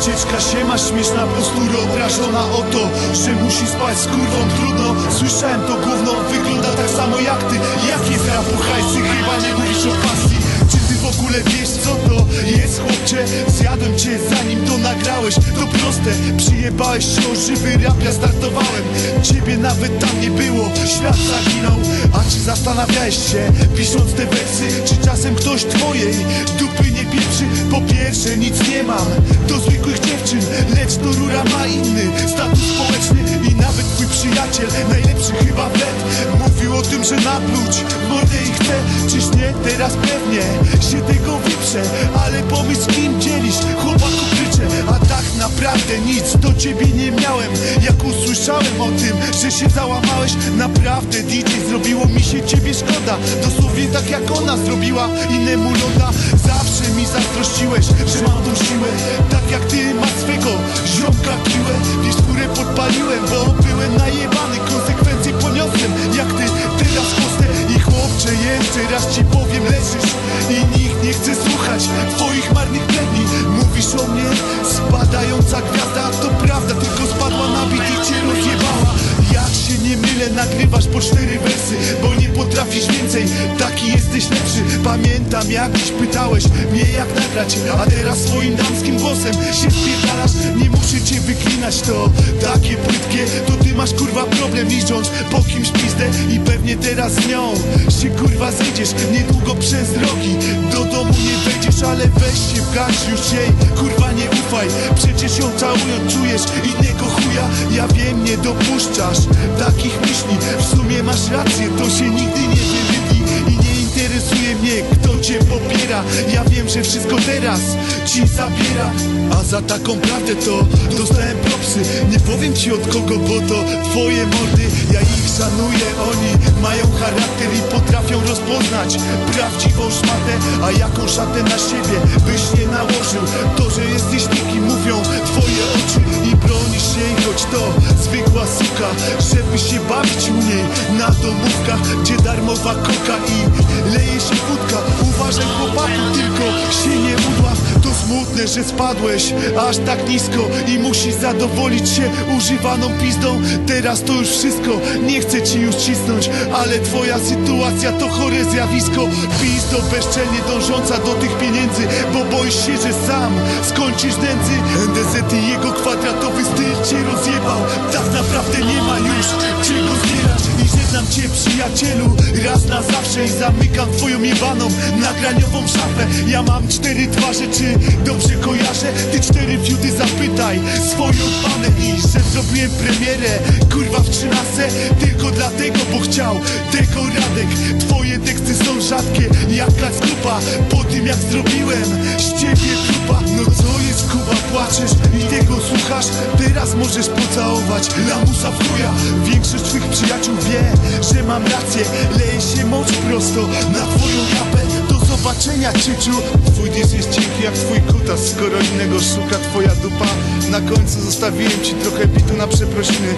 siema śmieszna postura obrażona o to Że musi spać z kurwą. Trudno Słyszałem to gówno, wygląda tak samo jak ty. Jak jest rapu hajsy, chyba nie mówisz o pasji. Czy ty w ogóle wiesz co to jest chłopcze? Zjadłem cię zanim to nagrałeś. To proste, przyjebałeś się żywy rap, ja startowałem. Ciebie nawet tam nie było, świat zaginął. A czy zastanawiałeś się, pisząc te wersy Czy czasem ktoś twojej dupy nie pieprzy? Po pierwsze nic nie mam. Do Lecz to rura ma inny status społeczny I nawet twój przyjaciel, najlepszy chyba wlet Mówił o tym, że napluć mordę i chce Czyż nie? Teraz pewnie się tego wyprze Ale pomyśl kim dzielisz, chłopaku kryczę A tak naprawdę nic do ciebie nie miałem. Jak usłyszałem o tym, że się załamałeś Naprawdę DJ zrobiło mi się ciebie szkoda. Dosłownie tak jak ona zrobiła innemu loda. Zawsze mi zazdrościłeś, że mam tą siłę. Tak jak ty masz Jeszcze raz ci powiem, leżysz I nikt nie chce słuchać twoich marnych bredni Mówisz o mnie, spadająca gwiazda To Pamiętam jak dziś pytałeś mnie jak nagrać A teraz swoim damskim głosem się spierdalasz Nie muszę cię wyklinać, to takie płytkie To ty masz kurwa problem licząc po kimś pizdę I pewnie teraz z nią się kurwa zejdziesz. Niedługo przez drogi do domu nie wejdziesz Ale weź się w garść już jej. Kurwa nie ufaj Przecież ją całując czujesz innego chuja. Ja wiem nie dopuszczasz takich myśli. W sumie masz rację to się nigdy nie nie interesuje mnie kto cię popiera. Ja wiem, że wszystko teraz ci zabiera. A za taką prawdę to dostałem propsy. Nie powiem ci od kogo, bo to twoje mordy. Ja ich szanuję, oni mają charakter i potrafią rozpoznać prawdziwą szmatę. A jaką szatę na siebie byś nie nałożył? To, że jesteś nikim mówią twoje oczy. I bronisz jej, choć to zwykła suka. Żeby się bawić u niej na domówkach Gdzie darmowa koka i się Uważaj chłopaku, tylko się nie udław To smutne, że spadłeś aż tak nisko I musisz zadowolić się używaną pizdą. Teraz to już wszystko, nie chcę ci już cisnąć Ale twoja sytuacja to chore zjawisko. Pizdo bezczelnie dążąca do tych pieniędzy Bo boisz się, że sam skończysz nędzy. NDZ i jego kwadratowy styl cię rozjebał. Tak naprawdę nie ma już czego zbierać I żegnam cię przyjacielu raz na zawsze I zamykam twoją jebaną nagraniową szafę Ja mam cztery twarze, czy dobrze kojarzę? Ty cztery fiuty zapytaj swoją panę że zrobiłem premierę, kurwa w trzynastce Tylko dlatego, bo chciał tego Radek Twoje teksty są rzadkie, jak skupa Po tym jak zrobiłem z ciebie trupa. No co jest Kuba, płaczesz i tego słuchasz? Teraz możesz pocałować lamusa w chuja. Większość twych przyjaciół wie, że mam rację. Leje się moc prosto na twoją japę Do zobaczenia cieciu Twój diss jest cienki jak twój kutas. Skoro innego szuka twoja dupa. Na końcu zostawiłem ci trochę bitu na przeprosiny